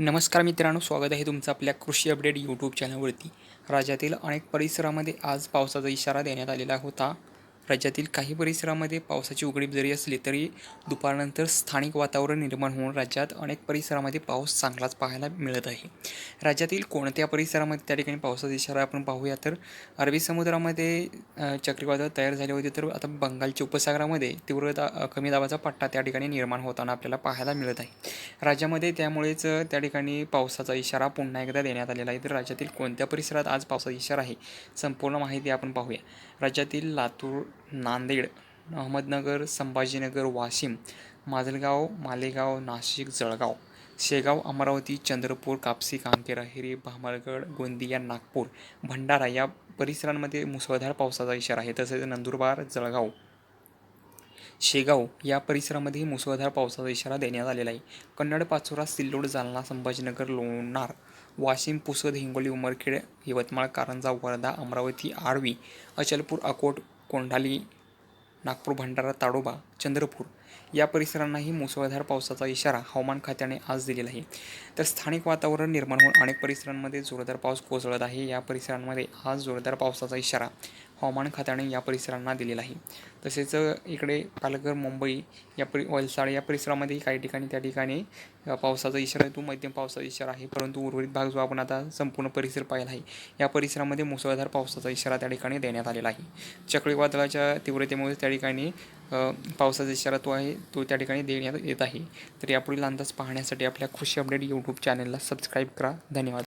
नमस्कार मित्रांनो स्वागत आहे तुमचं आपल्या कृषी अपडेट यूट्यूब चॅनलवरती राज्यातील अनेक परिसरामध्ये आज पावसाचा इशारा देण्यात आलेला होता. राज्यातील काही परिसरामध्ये पावसाची उघडीप जरी असली तरी दुपारनंतर स्थानिक वातावरण निर्माण होऊन राज्यात अनेक परिसरामध्ये पाऊस चांगलाच पाहायला मिळत आहे. राज्यातील कोणत्या परिसरामध्ये त्या ठिकाणी पावसाचा इशारा आपण पाहूया? तर अरबी समुद्रामध्ये चक्रीवादळ तयार झाले होते तर आता बंगालच्या उपसागरामध्ये तीव्र दा कमी दाबाचा पट्टा त्या ठिकाणी निर्माण होताना आपल्याला पाहायला मिळत आहे. राज्यामध्ये त्यामुळेच त्या ठिकाणी पावसाचा इशारा पुन्हा एकदा देण्यात आलेला आहे. तर राज्यातील कोणत्या परिसरात आज पावसाचा इशारा आहे? संपूर्ण माहिती आपण पाहूया. राज्यातील लातूर नांदेड अहमदनगर संभाजीनगर वाशिम माजलगाव मालेगाव नाशिक जळगाव शेगाव अमरावती चंद्रपूर कापसी कांकेरा हिरी भामरगड गोंदिया नागपूर भंडारा या परिसरांमध्ये मुसळधार पावसाचा इशारा आहे. तसेच नंदुरबार जळगाव शेगाव या परिसरामध्ये मुसळधार पावसाचा इशारा देण्यात आलेला आहे. कन्नड पाचोरा सिल्लोड जालना संभाजीनगर लोणार वाशिम पुसद हिंगोली उमरखेड यवतमाळ कारंजा वर्धा अमरावती आर्वी अचलपूर अकोट कोंढाली नागपूर भंडारा ताडोबा चंद्रपूर या परिसरांनाही मुसळधार पावसाचा इशारा हवामान खात्याने आज दिलेला आहे. तर स्थानिक वातावरण निर्माण होऊन अनेक परिसरांमध्ये जोरदार पाऊस कोसळत आहे. या परिसरांमध्ये आज जोरदार पावसाचा इशारा हवामान खात्याने या परिसरांना दिलेला आहे. तसेच इकडे पालघर मुंबई या परि वलसाड या परिसरामध्ये काही ठिकाणी त्या ठिकाणी पावसाचा इशारा आहे तो मध्यम पावसाचा इशारा आहे. परंतु उर्वरित भाग जो आपण आता संपूर्ण परिसर पाहिला आहे या परिसरामध्ये मुसळधार पावसाचा इशारा त्या ठिकाणी देण्यात आलेला आहे. चक्रीवादळाच्या तीव्रतेमुळे त्या ठिकाणी पावसाचा इशारा तो आहे तो त्या ठिकाणी देण्यात येत आहे. तर यापुढील अंदाज पाहण्यासाठी आपल्या खुशी अपडेट यूट्यूब चॅनलला सबस्क्राईब करा. धन्यवाद.